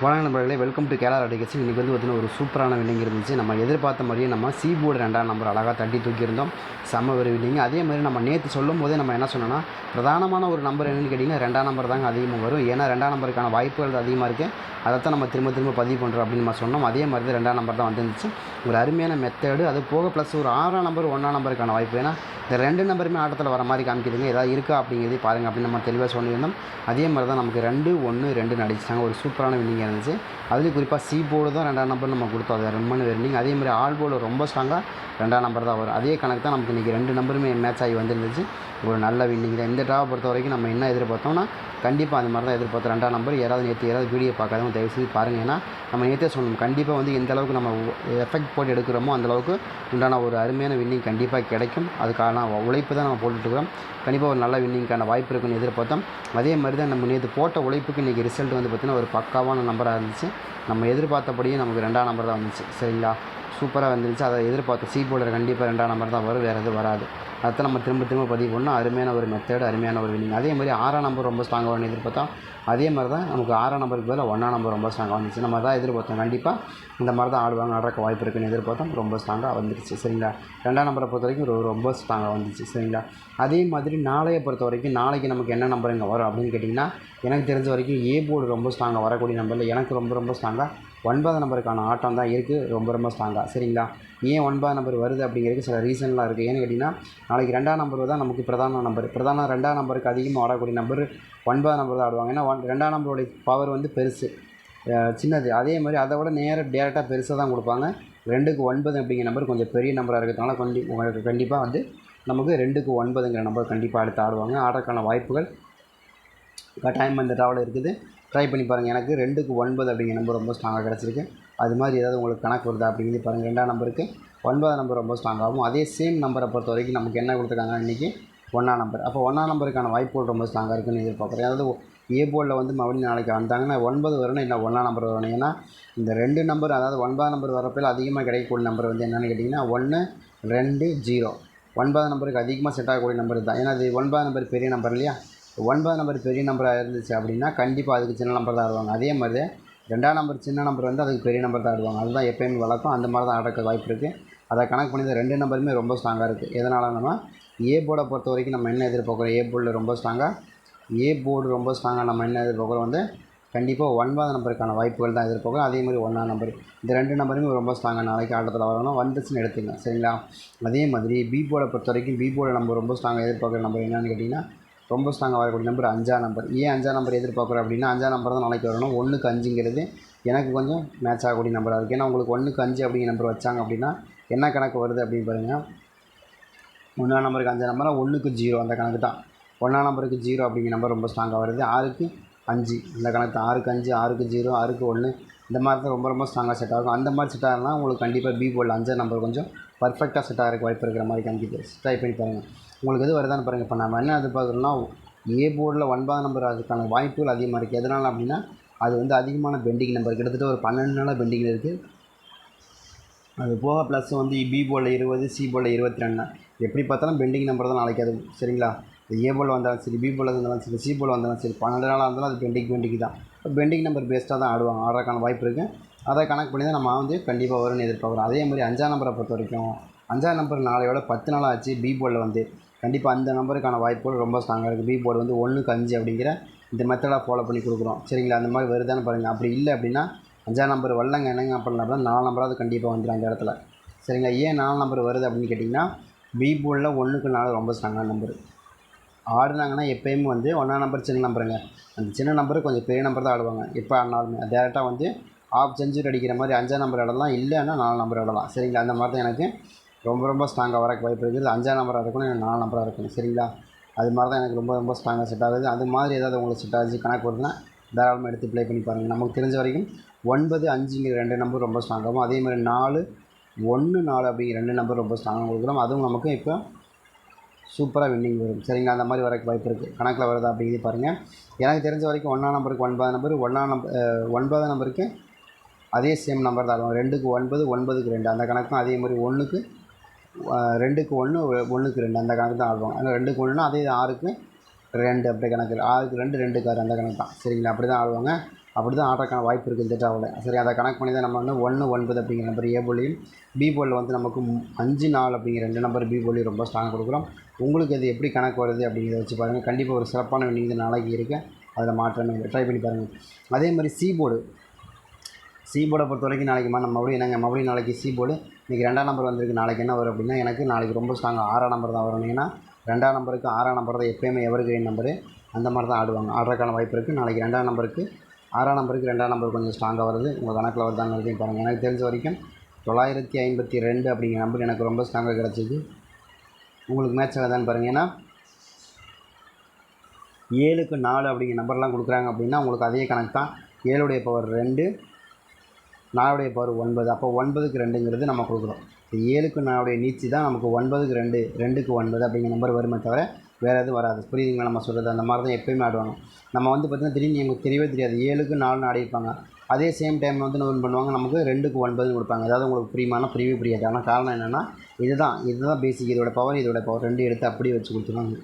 வணக்கம் நண்பர்களே welcome to கேலார் அடிகசி இன்றைக்கி வந்து பார்த்தீங்கன்னா ஒரு சூப்பரான வின்னிங் இருந்துச்சு. நம்ம எதிர்பார்த்த மாதிரியே நம்ம சி போர்டு ரெண்டாம் நம்பர் அழகாக தட்டி தூக்கியிருந்தோம். செம்ம ஒரு வில்லிங் அதே மாதிரி நம்ம நேற்று சொல்லும் போதே நம்ம என்ன சொன்னோன்னா பிரதானமான ஒரு நம்பர் என்னென்னு கேட்டிங்கன்னா ரெண்டாம் நம்பர் தாங்க அதிகமாக வரும். ஏன்னா ரெண்டாம் நம்பருக்கான வாய்ப்புகள் அதிகமாக இருக்குது அதைத்தான் நம்ம திரும்ப திரும்ப பதிவு பண்ணுறோம் அப்படின்னு நம்ம சொன்னோம். அதே மாதிரி தான் ரெண்டாம் நம்பர் தான் வந்துருந்துச்சு. ஒரு அருமையான மெத்தேடு அது போக ப்ளஸ் ஒரு ஆறாம் நம்பர் ஒன்றாம் நம்பருக்கான வாய்ப்பு. ஏன்னா இந்த ரெண்டு நம்பருமே ஆட்டத்தில் வர மாதிரி காமிக்குதுங்க. ஏதாவது இருக்கா அப்படிங்கிறதே பாருங்கள் அப்படின்னு நம்ம தெளிவாக சொல்லியிருந்தோம். அதே மாதிரி தான் நமக்கு ரெண்டு ஒன்று ரெண்டு நடிச்சிட்டாங்க. ஒரு சூப்பரான வின்னிங் இருந்துச்சு. அதுலேயும் குறிப்பாக சி போர்டு தான் ரெண்டாம் நம்பர் நம்ம கொடுத்தோம். அது ரொம்ப வின்னிங் அதே மாதிரி ஆல் போர்டு ரொம்ப ஸ்ட்ராங்காக ரெண்டாம் நம்பர் தான் வரும். அதே கணக்கு தான் நமக்கு இன்றைக்கி ரெண்டு நம்பருமே மேட்ச் ஆகி வந்துருந்துச்சு. ஒரு நல்ல வின்னிங் தான். இந்த ட்ராவை பொறுத்த வரைக்கும் நம்ம என்ன எதிர்பார்த்தோம்னா கண்டிப்பாக அந்த மாதிரி தான் எதிர்பார்த்தோம். ரெண்டாம் நம்பர் யாராவது நேற்று யாராவது வீடியோ பார்க்காதவங்க தயவு செய்து பாருங்கள் ஏன்னா நம்ம நேற்றே சொல்லணும் கண்டிப்பாக வந்து எந்த அளவுக்கு நம்ம எஃபெக்ட் போட்டு எடுக்கிறோமோ அந்தளவுக்கு உண்டான ஒரு அருமையான வின்னிங் கண்டிப்பாக கிடைக்கும். அதுக்கான உழைப்பு தான் நம்ம போட்டுட்ருக்கிறோம் கண்டிப்பாக ஒரு நல்ல வின்னிங்க்கான வாய்ப்பு இருக்குன்னு எதிர்பார்த்தோம். அதே மாதிரி தான் நம்ம நேற்று போட்ட உழைப்புக்கு இன்றைக்கி ரிசல்ட் வந்து பார்த்திங்கன்னா ஒரு பக்காவான நம்பராக இருந்துச்சு. நம்ம எதிர்பார்த்தபடியே நமக்கு ரெண்டாம் நம்பர் தான் வந்துச்சு. சரிங்களா? சூப்பராக வந்துருச்சு. அதை எதிர்பார்த்த சி போர்டில் கண்டிப்பாக ரெண்டாம் நம்பர் தான் வரும். வேறு எதுவும் வராது. அடுத்து நம்ம திரும்ப திரும்ப பதிவு பண்ணால் அருமையான ஒரு மெத்தேடு அருமையான ஒரு வினிங் அதே மாதிரி ஆறாம் நம்பர் ரொம்ப ஸ்ட்ராங்காக வரணும் எதிர்பார்த்தோம் அதே மாதிரி தான் நமக்கு ஆறாம் நம்பருக்கு பதிலாக ஒன்றாம் நம்பர் ரொம்ப ஸ்ட்ராங்காக வந்துச்சு. நம்ம தான் எதிர்பார்த்தோம். கண்டிப்பாக இந்த மாதிரி தான் ஆடுவாங்க நடக்க வாய்ப்பு இருக்குன்னு எதிர்பார்த்தோம். ரொம்ப ஸ்ட்ராங்காக வந்துருச்சு. சரிங்களா? ரெண்டாம் நம்பரை பொறுத்த வரைக்கும் ரொம்ப ஸ்ட்ராங்காக வந்துச்சு. சரிங்களா? அதே மாதிரி நாளையை பொறுத்த வரைக்கும் நாளைக்கு நமக்கு என்ன நம்பர் இங்கே வரும் அப்படின்னு கேட்டிங்கன்னா எனக்கு தெரிஞ்ச வரைக்கும் ஏ போர்டு ரொம்ப ஸ்ட்ராங்காக வரக்கூடிய நம்பரில் எனக்கு ரொம்ப ரொம்ப ஸ்ட்ராங்காக ஒன்பது நம்பருக்கான ஆட்டம் தான் இருக்குது ரொம்ப ரொம்ப ஸ்ட்ராங்காக சரிங்களா? ஏன் ஒன்பது நம்பர் வருது அப்படிங்கிறதுக்கு சில ரீசன்லாம் இருக்குது ஏன்னு கேட்டிங்கன்னா நாளைக்கு ரெண்டாம் நம்பர் தான் நமக்கு பிரதான நம்பர். பிரதான ரெண்டாம் நம்பருக்கு அதிகமாக ஆடக்கூடிய நம்பர் ஒன்பது நம்பர் தான் ஆடுவாங்க. ஏன்னா ஒன் ரெண்டாம் நம்பருடைய பவர் வந்து பெருசு. சின்னது. அதே மாதிரி அதை விட நேராக டேரெக்டாக பெருசாக தான் கொடுப்பாங்க. ரெண்டுக்கு ஒன்பது அப்படிங்கிற நம்பர் கொஞ்சம் பெரிய நம்பராக இருக்கிறதுனால கண்டி உங்களுக்கு கண்டிப்பாக வந்து நமக்கு ரெண்டுக்கு ஒன்பதுங்கிற நம்பர் கண்டிப்பாக அடுத்து ஆடுவாங்க. ஆடுறதுக்கான வாய்ப்புகள் கட்டாயம் இந்த டாவில் இருக்குது. ட்ரை பண்ணி பாருங்கள் எனக்கு ரெண்டுக்கு ஒன்பது அப்படிங்கிற நம்பர் ரொம்ப ஸ்ட்ராங்காக கிடச்சிருக்கு. அது மாதிரி ஏதாவது உங்களுக்கு கணக்கு வருதா அப்படிங்கிறது பாருங்கள் ரெண்டாம் நம்பருக்கு ஒன்பதாம் நம்பர் ரொம்ப ஸ்ட்ராங்காகவும் அதே சேம் நம்பரை பொறுத்த வரைக்கும் நமக்கு என்ன கொடுத்துருக்காங்க இன்றைக்கி ஒன்றாம் நம்பர் அப்போ ஒன்றாம் நம்பருக்கான வாய்ப்புகள் ரொம்ப ஸ்ட்ராங்காக இருக்குன்னு எதிர்பார்க்குறேன். அதாவது ஏ போர்டில் வந்து மறுபடியும் நாளைக்கு வந்தாங்கன்னா ஒன்பது வரணும் இல்லை ஒன்றாம் நம்பர் வரணும் ஏன்னா இந்த ரெண்டு நம்பர் அதாவது ஒன்பதாம் நம்பர் வரப்பில் அதிகமாக கிடைக்கக்கூடிய நம்பர் வந்து என்னென்னு கேட்டிங்கன்னா ஒன்று ரெண்டு ஜீரோ ஒன்பதாம் நம்பருக்கு அதிகமாக செட் ஆகக்கூடிய நம்பர் தான் ஏன்னா அது ஒன்பதாம் நம்பர் பெரிய நம்பர் இல்லையா? ஒன்பதாம் நம்பர் பெரிய நம்பராக இருந்துச்சு அப்படின்னா கண்டிப்பாக அதுக்கு சின்ன நம்பர் தான் ஆடுவாங்க. அதே மாதிரி ரெண்டாம் நம்பர் சின்ன நம்பர் வந்து அதுக்கு பெரிய நம்பர் தான் ஆடுவாங்க. அதுதான் எப்பயுமே வழக்கம். அந்த மாதிரி தான் ஆடுறதுக்கு வாய்ப்பு இருக்குது அதை கணக்கு பண்ணி ரெண்டு நம்பருமே ரொம்ப ஸ்ட்ராங்காக இருக்குது எதனால் ஏ போர்டை பொறுத்த வரைக்கும் நம்ம என்ன எதிர்பார்க்குறோம்? ஏ போர்டில் ரொம்ப ஸ்ட்ராங்காக ஏ போர்டு ரொம்ப ஸ்ட்ராங்காக நம்ம என்ன எதிர்பார்க்குறோம் வந்து கண்டிப்பாக ஒன்பது நம்பருக்கான வாய்ப்புகள் தான் எதிர்பார்க்குறோம். அதே மாதிரி ஒன்றாம் நம்பர் இந்த ரெண்டு நம்பருமே ரொம்ப ஸ்ட்ராங்காக நாளைக்கு ஆட்டத்தில் வரணும். வந்துச்சுன்னு எடுத்துங்க சரிங்களா? அதே மாதிரி பி போர்டை பொறுத்த வரைக்கும் பி போர்டை நம்ம ரொம்ப ஸ்ட்ராங்காக எதிர்பார்க்குற நம்பர் என்னன்னு கேட்டிங்கன்னா ரொம்ப ஸ்ட்ராங்காக வரக்கூடிய நம்பர் அஞ்சாம் நம்பர் ஏன் அஞ்சாம் நம்பர் எதிர்பார்க்குறோம் அப்படின்னா அஞ்சாம் நம்பர் தான் நாளைக்கு வரணும். ஒன்றுக்கு அஞ்சுங்கிறது எனக்கு கொஞ்சம் மேட்ச் ஆகக்கூடிய நம்பராக இருக்குது ஏன்னா உங்களுக்கு ஒன்றுக்கு அஞ்சு அப்படிங்கிற நம்பர் வச்சாங்க அப்படின்னா என்ன கணக்கு வருது அப்படின்னு பாருங்கள் ஒன்றாம் நம்பருக்கு அஞ்சு நம்பர்னா ஒன்றுக்கு ஜீரோ அந்த கணக்கு தான். ஒன்றாம் நம்பருக்கு ஜீரோ அப்படிங்கிற நம்பர் ரொம்ப ஸ்ட்ராங்காக வருது. ஆறுக்கு அஞ்சு இந்த கணக்கு தான். ஆறுக்கு அஞ்சு ஆறுக்கு ஜீரோ ஆறுக்கு ஒன்று இந்த மாதிரி தான் ரொம்ப ரொம்ப ஸ்ட்ராங்காக செட் ஆகும். அந்த மாதிரி செட் ஆகலாம் உங்களுக்கு கண்டிப்பாக பி போர்டில் அஞ்சாம் நம்பர் கொஞ்சம் பர்ஃபெக்டாக செட் ஆகிறக்கு வாய்ப்பு இருக்கிற மாதிரி காமிக்குது. ட்ரை பண்ணி பாருங்கள் உங்களுக்கு எது வருதான்னு பாருங்கள் இப்போ நம்ம என்ன எதிர்பார்க்குறோம்னா ஏ போர்டில் ஒன்பதாம் நம்பர் அதுக்கான வாய்ப்புகள் அதிகமாக இருக்குது எதனால் அப்படின்னா அது வந்து அதிகமான பெண்டிங் நம்பர் கிட்டத்தட்ட ஒரு பன்னெண்டு நாளாக பெண்டிங்கில் இருக்குது அது போக ப்ளஸ் வந்து பி போலில் இருபது சி போலில் இருபத்தி ரெண்டு எப்படி பார்த்தாலும் பெண்டிங் நம்பர் தான் நாளைக்கு அது. சரிங்களா? ஏ போல் வந்தாலும் சரி பி போல் இருந்தாலும் சரி சி போல் வந்தாலும் சரி பன்னெண்டு நாளாக இருந்தாலும் அது பெண்டிங் பெண்டிங் தான். பெண்டிங் நம்பர் பேஸ்ட்டாக தான் ஆடுவாங்க. ஆடுறதுக்கான வாய்ப்பு இருக்குது அதை கணக்கு பண்ணி தான் நம்ம வந்து கண்டிப்பாக வரும்னு எதிர்பார்க்குறோம். அதே மாதிரி அஞ்சாம் நம்பரை பொறுத்த வரைக்கும் அஞ்சாம் நம்பர் நாளையோட பத்து நாள் ஆச்சு பி போர்டில் வந்து. கண்டிப்பாக அந்த நம்பருக்கான வாய்ப்புகள் ரொம்ப ஸ்ட்ராங்காக இருக்குது பி போர்டு வந்து ஒன்றுக்கு அஞ்சு அப்படிங்கிற இந்த மெத்தடாக ஃபாலோ பண்ணி கொடுக்குறோம். சரிங்களா? அந்த மாதிரி வருதான்னு பாருங்கள் அப்படி இல்லை அப்படின்னா அஞ்சாம் நம்பர் வரலங்க என்னங்க அப்படின்னா அப்படின்னா நாலு நம்பராவது கண்டிப்பாக வந்துடும் அந்த இடத்துல. சரிங்களா? ஏன் நாலு நம்பர் வருது அப்படின்னு கேட்டிங்கன்னா பி போர்டில் ஒன்றுக்கு நாலு ரொம்ப ஸ்ட்ராங்கான நம்பர். ஆடுனாங்கன்னா எப்போயுமே வந்து ஒன்றாம் நம்பர் சின்ன நம்பருங்க. அந்த சின்ன நம்பர் கொஞ்சம் பெரிய நம்பர் தான் ஆடுவாங்க. எப்போ ஆடினாலுமே. டேரெக்டாக வந்து ஆஃப் செஞ்சுரி அடிக்கிற மாதிரி அஞ்சாம் நம்பர் இடலாம் இல்லைன்னா நாலு நம்பர் இடலாம் சரிங்களா? அந்த மாதிரி தான் எனக்கு ரொம்ப ரொம்ப ஸ்ட்ராங்காக வரக்கு வாய்ப்பு இருக்குது. அஞ்சாம் நம்பராக இருக்கணும் எனக்கு நாலு நம்பராக இருக்கணும் சரிங்களா? அது மாதிரி தான் எனக்கு ரொம்ப ரொம்ப ஸ்ட்ராங்காக செட் ஆகுது. அது மாதிரி ஏதாவது உங்களுக்கு செட் ஆகுது கணக்கு வருதுன்னா தாராளமாக எடுத்து ப்ளே பண்ணி பாருங்கள் நமக்கு தெரிஞ்ச வரைக்கும் ஒன்பது அஞ்சுங்கிற ரெண்டு நம்பர் ரொம்ப ஸ்ட்ராங்காகும் அதே மாதிரி நாலு ஒன்று நாலு அப்படிங்கிற ரெண்டு நம்பர் ரொம்ப ஸ்ட்ராங்காக கொடுக்குறோம். அதுவும் நமக்கு இப்போ சூப்பராக வின்னிங் வரும். சரிங்களா? அந்த மாதிரி வரக்கு வாய்ப்பு இருக்குது கணக்கில் வருதா அப்படிங்கிறது பாருங்கள் எனக்கு தெரிஞ்ச வரைக்கும் ஒன்றாம் நம்பருக்கு ஒன்பதாம் நம்பர் ஒன்றாம் நம்பர் ஒன்பதாம் நம்பருக்கு அதே சேம் நம்பர் தான். ஆடுவாங்க ரெண்டுக்கு ஒன்பது ஒன்பதுக்கு ரெண்டு. அந்த கணக்கு தான் அதே மாதிரி ஒன்றுக்கு ரெண்டுக்கு ஒன்று ஒன்றுக்கு ரெண்டு. அந்த கணக்கு தான் ஆடுவாங்க ஆனால் ரெண்டுக்கு ஒன்றுனா அதே ஆறுக்கு ரெண்டு அப்படி கணக்கு. ஆறுக்கு ரெண்டு ரெண்டுக்கு ஆறு அந்த கணக்கு தான். சரிங்களா? அப்படி தான் ஆடுவாங்க அப்படி தான் ஆடுறக்கான வாய்ப்பு இருக்குது இந்த ட்ராவில் சரி அதை கணக்கு பண்ணி தான் நம்ம வந்து ஒன்று ஒன்பது அப்படிங்கிற நம்பர் ஏ போலியும் பி போலில் வந்து நமக்கு அஞ்சு நாள் அப்படிங்கிற ரெண்டு நம்பர் பி போலியும் ரொம்ப ஸ்ட்ராங் கொடுக்குறோம். உங்களுக்கு அது எப்படி கணக்கு வருது அப்படிங்கிறத வச்சு பாருங்கள் கண்டிப்பாக ஒரு சிறப்பான வினிங் நாளைக்கு இருக்குது அதில் மாற்றமே ட்ரை பண்ணி பாருங்கள் அதே மாதிரி சி போர்டு சி போர்டை பொறுத்த வரைக்கும் நாளைக்கு மா- நம்ம மறுபடியும் என்னங்க மறுபடியும் நாளைக்கு சி போர்டு இன்றைக்கி ரெண்டாம் நம்பர் வந்திருக்கு நாளைக்கு என்ன வரும் அப்படின்னா எனக்கு நாளைக்கு ரொம்ப ஸ்ட்ராங் ஆறாம் நம்பர் தான் வரும். ஏன்னா ரெண்டாம் நம்பருக்கு ஆறாம் நம்பர் தான் எப்பயுமே எவர் கிரீன் நம்பரு அந்த மாதிரி தான் ஆடுவாங்க. ஆடுறதுக்கான வாய்ப்பு இருக்குது நாளைக்கு ரெண்டாம் நம்பருக்கு ஆறாம் நம்பருக்கு ரெண்டாம் நம்பர் கொஞ்சம் ஸ்ட்ராங்காக வருது. உங்கள் கணக்கில் வருதாங்கிறதையும் பாருங்கள் எனக்கு தெரிஞ்ச வரைக்கும் தொள்ளாயிரத்தி ஐம்பத்தி ரெண்டு அப்படிங்கிற நம்பர் எனக்கு ரொம்ப ஸ்ட்ராங்காக கிடச்சிது. உங்களுக்கு மேட்ச் ஆகாதான்னு பாருங்கள் ஏன்னா ஏழுக்கு நாலு அப்படிங்கிற நம்பர்லாம் கொடுக்குறாங்க அப்படின்னா உங்களுக்கு அதே கணக்கு தான். ஏழுடைய பவர் ரெண்டு நாலுடைய பவர் ஒன்பது. அப்போ ஒன்பதுக்கு ரெண்டுங்கிறது நம்ம கொடுக்குறோம். இப்போ ஏழுக்கு நாலுடைய நீச்சி தான் நமக்கு ஒன்பதுக்கு ரெண்டு ரெண்டுக்கு ஒன்பது அப்படிங்கிற நம்பர் வருமே தவிர வேறு எதுவும் வராது. புரியுதுங்களா? நம்ம சொல்கிறது அந்த மாதிரி தான் எப்போயுமே ஆடுவாங்க. நம்ம வந்து பார்த்திங்கன்னா திடீர்னு நமக்கு தெரியவே தெரியாது. ஏழுக்கு நாலுன்னு ஆடிருப்பாங்க அதே சேம் டைம் வந்து என்ன பண்ணுவாங்க? நமக்கு ரெண்டுக்கு ஒன்பதுன்னு கொடுப்பாங்க. அதாவது உங்களுக்கு புரியுமானா புரியவே புரியாது. ஆனால் காரணம் என்னென்னா இதுதான். இதுதான் பேசிக் இதோட பவர் இதோட பவர் ரெண்டு எடுத்து அப்படியே வச்சு கொடுத்துருவாங்க.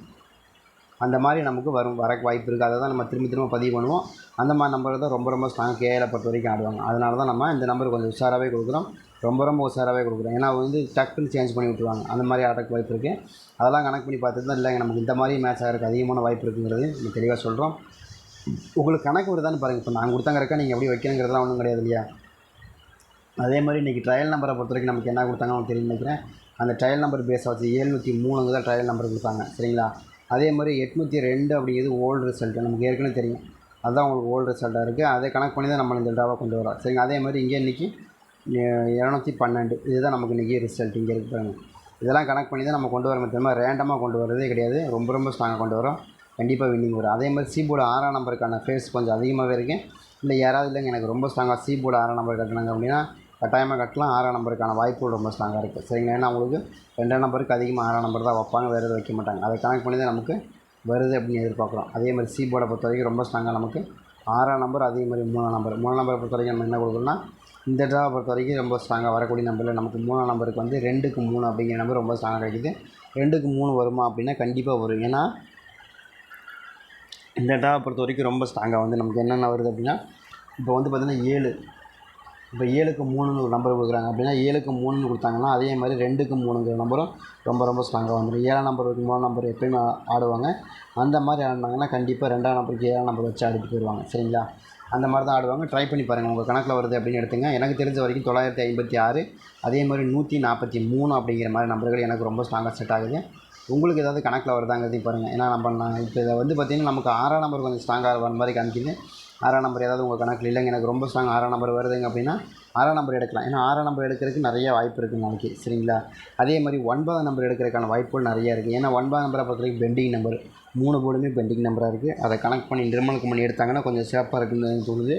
அந்த மாதிரி நமக்கு வரும் வரக்கு வாய்ப்பு இருக்குது அதை தான் நம்ம திரும்ப திரும்ப பதிவு பண்ணுவோம். அந்த மாதிரி நம்பர் தான் ரொம்ப ரொம்ப ஸ்ட்ராங் கேஏல பொறுத்த வரைக்கும் ஆடுவாங்க. அதனால தான் நம்ம இந்த நம்பர் கொஞ்சம் உஷாராகவே கொடுக்குறோம். ரொம்ப ரொம்ப உஷாராகவே கொடுக்குறோம். ஏன்னா வந்து டக்குன்னு சேஞ்ச் பண்ணி விட்டுருவாங்க. அந்த மாதிரி ஆடுறதுக்கு வாய்ப்பு இருக்குது அதெல்லாம் கணக்கு பண்ணி பார்த்துட்டு தான் இல்லைங்க நமக்கு இந்த மாதிரி மேட்ச் ஆகிறதுக்கு அதிகமான வாய்ப்பு இருக்குங்கிறது நம்ம தெளிவாக சொல்கிறோம் உங்களுக்கு கணக்கு வருதான்னு பாருங்கள் இப்போ நான் கொடுத்தாங்கிறக்கா நீங்கள் எப்படி வைக்கணுங்கிறதுலாம் ஒன்றும் கிடையாது இல்லையா? அதே மாதிரி இன்றைக்கி ட்ரையல் நம்பரை பொறுத்த வரைக்கும் நமக்கு என்ன கொடுத்தாங்கன்னு தெரியும் நினைக்கிறேன். அந்த ட்ரையல் நம்பர் பேஸ் வச்சு ஏழ்நூற்றி மூணுங்க தான் ட்ரையல் நம்பர் கொடுத்தாங்க. சரிங்களா? அதே மாதிரி எட்நூற்றி ரெண்டு அப்படிங்கிறது ஓல்டு ரிசல்ட் நமக்கு ஏற்கனவே தெரியும். அதுதான் உங்களுக்கு ஓல்டு ரிசல்ட்டாக இருக்குது அதை கணக்கு பண்ணி தான் நம்ம இந்த ட்ராவை கொண்டு வரோம் சரிங்க. அதே மாதிரி இங்கே இன்றைக்கி இரநூத்தி பன்னெண்டு. இதுதான் நமக்கு இன்றைக்கி ரிசல்ட் இங்கே இருக்குது இதெல்லாம் கணக்கு பண்ணி தான் நம்ம கொண்டு வர தெரியுமா ரேண்டமாக கொண்டு வரதே கிடையாது. ரொம்ப ரொம்ப ஸ்ட்ராங்காக கொண்டு வரோம் கண்டிப்பாக வின்னிங் வரும். அதே மாதிரி சீபோர்டு ஆறாம் நம்பருக்கான ஃபேஸ் கொஞ்சம் அதிகமாகவே இருக்குது இல்லை யாராவது இல்லைங்க. எனக்கு ரொம்ப ஸ்ட்ராங்காக சீபோர்டு ஆறாம் நம்பர் கட்டினாங்க அப்படின்னா கட்டாயமாக கட்டலாம். ஆறாம் நம்பருக்கான வாய்ப்புகள் ரொம்ப ஸ்ட்ராங்காக இருக்குது சரிங்களா? ஏன்னா உங்களுக்கு ரெண்டாம் நம்பருக்கு அதிகமாக ஆறாம் நம்பர் தான் வைப்பாங்க. வேறு எதுவும் வைக்க மாட்டாங்க. அதை கணக்கு பண்ணி தான் நமக்கு வருது அப்படின்னு எதிர்பார்க்குறோம். அதே மாதிரி சி போர்டை பொறுத்த வரைக்கும் ரொம்ப ஸ்ட்ராங்காக நமக்கு ஆறாம் நம்பர் அதே மாதிரி மூணாம் நம்பர். மூணாம் நம்பரை பொறுத்த வரைக்கும் நம்ம என்ன கொடுக்குறோம்னா இந்த ட்ராவை பொறுத்த வரைக்கும் ரொம்ப ஸ்ட்ராங்காக வரக்கூடிய நம்பரில் நமக்கு மூணாம் நம்பருக்கு வந்து ரெண்டுக்கு மூணு அப்படிங்கிற நம்பர் ரொம்ப ஸ்ட்ராங்காக கிடைக்குது. ரெண்டுக்கு மூணு வருமா அப்படின்னா கண்டிப்பாக வரும். ஏன்னா இந்த ட்ராவை பொறுத்த வரைக்கும் ரொம்ப ஸ்ட்ராங்காக வந்து நமக்கு என்னென்ன வருது அப்படின்னா இப்போ வந்து பார்த்திங்கன்னா ஏழு இப்போ ஏழுக்கு மூணுன்னு ஒரு நம்பர் கொடுக்குறாங்க. அப்படின்னா ஏழுக்கு மூணுன்னு கொடுத்தாங்கன்னா அதே மாதிரி ரெண்டுக்கு மூணுங்கிற நம்பரும் ரொம்ப ரொம்ப ஸ்ட்ராங்காக வந்துடும் ஏழாம் நம்பர் இருக்கு மூணாம் நம்பர் எப்பயுமே ஆடுவாங்க. அந்த மாதிரி ஆடினாங்கன்னா கண்டிப்பாக ரெண்டாம் நம்பருக்கு ஏழாம் நம்பர் வச்சு ஆடிட்டு போயிடுவாங்க. சரிங்களா? அந்த மாதிரி தான் ஆடுவாங்க. ட்ரை பண்ணி பாருங்கள் உங்கள் கணக்கில் வருது அப்படின்னு எடுத்துங்க. எனக்கு தெரிஞ்ச வரைக்கும் தொள்ளாயிரத்தி ஐம்பத்தி ஆறு அதே மாதிரி நூற்றி நாற்பத்தி மூணு அப்படிங்கிற மாதிரி நம்பர்கள் எனக்கு ரொம்ப ஸ்ட்ராங்காக செட் ஆகுது. உங்களுக்கு ஏதாவது கணக்கில் வருதாங்கிறதையும் பாருங்கள் ஏன்னா நம்ம நான் இப்போ இதை வந்து பார்த்திங்கன்னா நமக்கு ஆறாம் நம்பர் கொஞ்சம் ஸ்ட்ராங்காக வர மாதிரி காமிக்குது. ஆறாம் நம்பர் ஏதாவது உங்கள் கணக்கில் இல்லைங்க. எனக்கு ரொம்ப ஸ்ட்ராங் ஆறாம் நம்பர் வருதுங்க அப்படின்னா ஆறாம் நம்பர் எடுக்கலாம். ஏன்னா ஆறாம் நம்பர் எடுக்கிறதுக்கு நிறைய வாய்ப்பு இருக்குது நாளைக்கு சரிங்களா? அதே மாதிரி ஒன்பதாம் நம்பர் எடுக்கிறதுக்கான வாய்ப்புகள் நிறைய இருக்குது ஏன்னா ஒன்பதாம் நம்பரை பொறுத்த வரைக்கும் பெண்டிங் நம்பர் மூணு போர்டுமே பெண்டிங் நம்பராக இருக்குது அதை கனெக்ட் பண்ணி நிர்மலுக்கு பண்ணி எடுத்தாங்கன்னா கொஞ்சம் சிறப்பாக இருக்குன்னு தோணுது.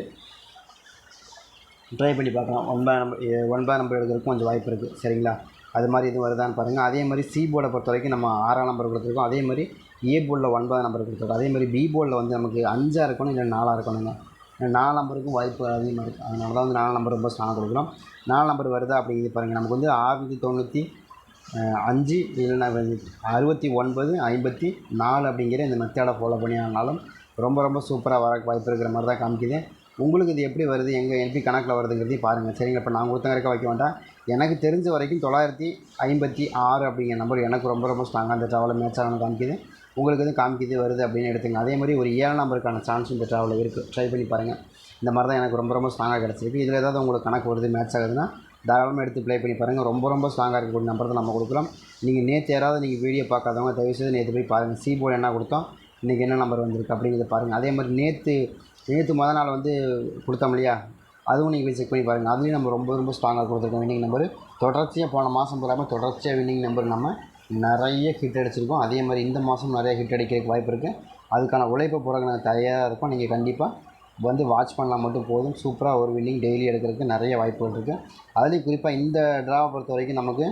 ட்ரை பண்ணி பார்க்கலாம். ஒன்பதாம் நம்பர் ஒன்பதாம் நம்பர் எடுக்கிறதுக்கு கொஞ்சம் வாய்ப்பு இருக்குது சரிங்களா? அது மாதிரி இது வருதான்னு பாருங்கள் அதே மாதிரி சி போர்டை பொறுத்த வரைக்கும் நம்ம ஆறாம் நம்பர் கொடுத்துருக்கோம். அதே மாதிரி ஏ போர்டில் ஒன்பதாம் நம்பர் கொடுத்துருக்கோம். அதே மாதிரி பி போர்டில் வந்து நமக்கு அஞ்சாக இருக்கணும் இல்லை நாலாக இருக்கணுங்க. நாலு நம்பருக்கும் வாய்ப்பு அதிகமாக இருக்குது அதனால தான் வந்து நாலு நம்பர் ரொம்ப ஸ்ட்ராங் கொடுக்குறோம். நாலு நம்பர் வருதா அப்படிங்கிறது பாருங்கள் நமக்கு வந்து ஆறுநூற்றி தொண்ணூற்றி அஞ்சு இல்லைன்னா அறுபத்தி ஒன்பது ஐம்பத்தி நாலு அப்படிங்கிற இந்த மெத்தேடை ஃபாலோ பண்ணினாலும் ரொம்ப ரொம்ப சூப்பராக வர வாய்ப்பு இருக்கிற மாதிரி தான் காமிக்குது. உங்களுக்கு இது எப்படி வருது? எங்கள் எப்படி கணக்கில் வருதுங்கிறதையும் பாருங்கள் சரிங்களா? இப்போ நான் ஒருத்தங்க இருக்க வைக்க வேண்டாம் எனக்கு தெரிஞ்ச வரைக்கும் தொள்ளாயிரத்தி ஐம்பத்தி ஆறு அப்படிங்கிற நம்பர் எனக்கு ரொம்ப ரொம்ப ஸ்ட்ராங்காக அந்த ட்ராவலில் மேட்ச் ஆகணும் காமிக்குது. உங்களுக்கு எதுவும் காமிக்குது வருது அப்படின்னு எடுத்துங்க. அதே மாதிரி ஒரு ஏழு நம்பருக்கான சான்ஸ் இந்த ட்ராவலில் இருக்குது ட்ரை பண்ணி பாருங்கள் இந்த மாதிரி தான் எனக்கு ரொம்ப ரொம்ப ஸ்ட்ராங்காக கிடச்சிருக்கு. இதில் ஏதாவது உங்களுக்கு கணக்கு வருது மேட்ச் ஆகுதுன்னா தாராளமாக எடுத்து ப்ளே பண்ணி பாருங்கள் ரொம்ப ரொம்ப ஸ்ட்ராங்காக இருக்கக்கூடிய நம்பர் தான் நம்ம கொடுக்குறோம். நீங்கள் நேற்று யாராவது நீங்கள் வீடியோ பார்க்காதவங்க தயவுசெய்து நேற்று போய் பாருங்கள் சி போர்டு என்ன கொடுத்தோம் இன்றைக்கி என்ன நம்பர் வந்திருக்கு அப்படிங்கிறத பாருங்கள் அதே மாதிரி நேற்று நேற்று மொதல் நாள் வந்து கொடுத்தோம் இல்லையா? அதுவும் நீங்கள் போய் செக் பண்ணி பாருங்கள் அதுலேயும் நம்ம ரொம்ப ரொம்ப ஸ்ட்ராங்காக கொடுத்துருக்கோம் வின்னிங் நம்பர் தொடர்ச்சியாக போன மாதம் பூராமல் தொடர்ச்சியாக வின்னிங் நம்பர் நம்ம நிறைய ஹிட் அடிச்சிருக்கோம். அதே மாதிரி இந்த மாதம் நிறைய ஹிட் அடிக்கிறதுக்கு வாய்ப்பு இருக்குது அதுக்கான உழைப்பை போகிறக்கு நாங்கள் தயாராக இருக்கோம். நீங்கள் கண்டிப்பாக வந்து வாட்ச் பண்ணால் மட்டும் போதும். சூப்பராக ஒரு வின்னிங் டெய்லி எடுக்கிறதுக்கு நிறைய வாய்ப்புகள் இருக்குது அதுலேயும் குறிப்பாக இந்த ட்ராவை பொறுத்த வரைக்கும் நமக்கு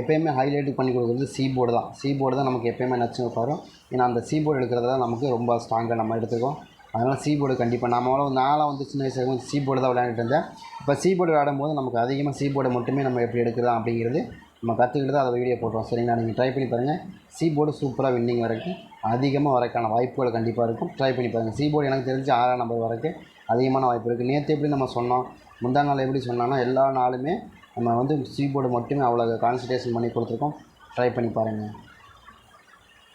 எப்போயுமே ஹைலைட் பண்ணி கொடுக்குறது சி போர்டு தான். சி போர்டு தான் நமக்கு எப்போயுமே நச்சு உட்காரும் ஏன்னா அந்த சி போர்டு எடுக்கிறது தான் நமக்கு ரொம்ப ஸ்ட்ராங்காக நம்ம எடுத்துக்கோம் அதனால் சி போர்டு கண்டிப்பாக நம்ம நாளாக வந்து சின்ன வயசுல வந்து சி போர்டு தான் விளையாண்டுட்டு இருந்தேன். இப்போ சி போர்டு விளையாடும்போது நமக்கு அதிகமாக சி போர்டை மட்டுமே நம்ம எப்படி எடுக்கிறதா அப்படிங்கிறது நம்ம கற்றுக்கிட்டு தான் அதை வீடியோ போடுறோம். சரிங்களா? நீங்கள் ட்ரை பண்ணி பாருங்கள் சி போர்டு சூப்பராக வின்னிங் வரைக்கும் அதிகமாக வரக்கான வாய்ப்புகள் கண்டிப்பாக இருக்கும். ட்ரை பண்ணி பாருங்கள் சி போர்டு எனக்கு தெரிஞ்சு ஆறாம் நம்பர் வரைக்கும் அதிகமான வாய்ப்பு இருக்குது நேற்று எப்படி நம்ம சொன்னோம் முந்தா நாள் எப்படி சொன்னோன்னா எல்லா நாளுமே நம்ம வந்து சி போர்டு மட்டுமே அவ்வளோ கான்சன்ட்ரேஷன் பண்ணி கொடுத்துருக்கோம். ட்ரை பண்ணி பாருங்கள்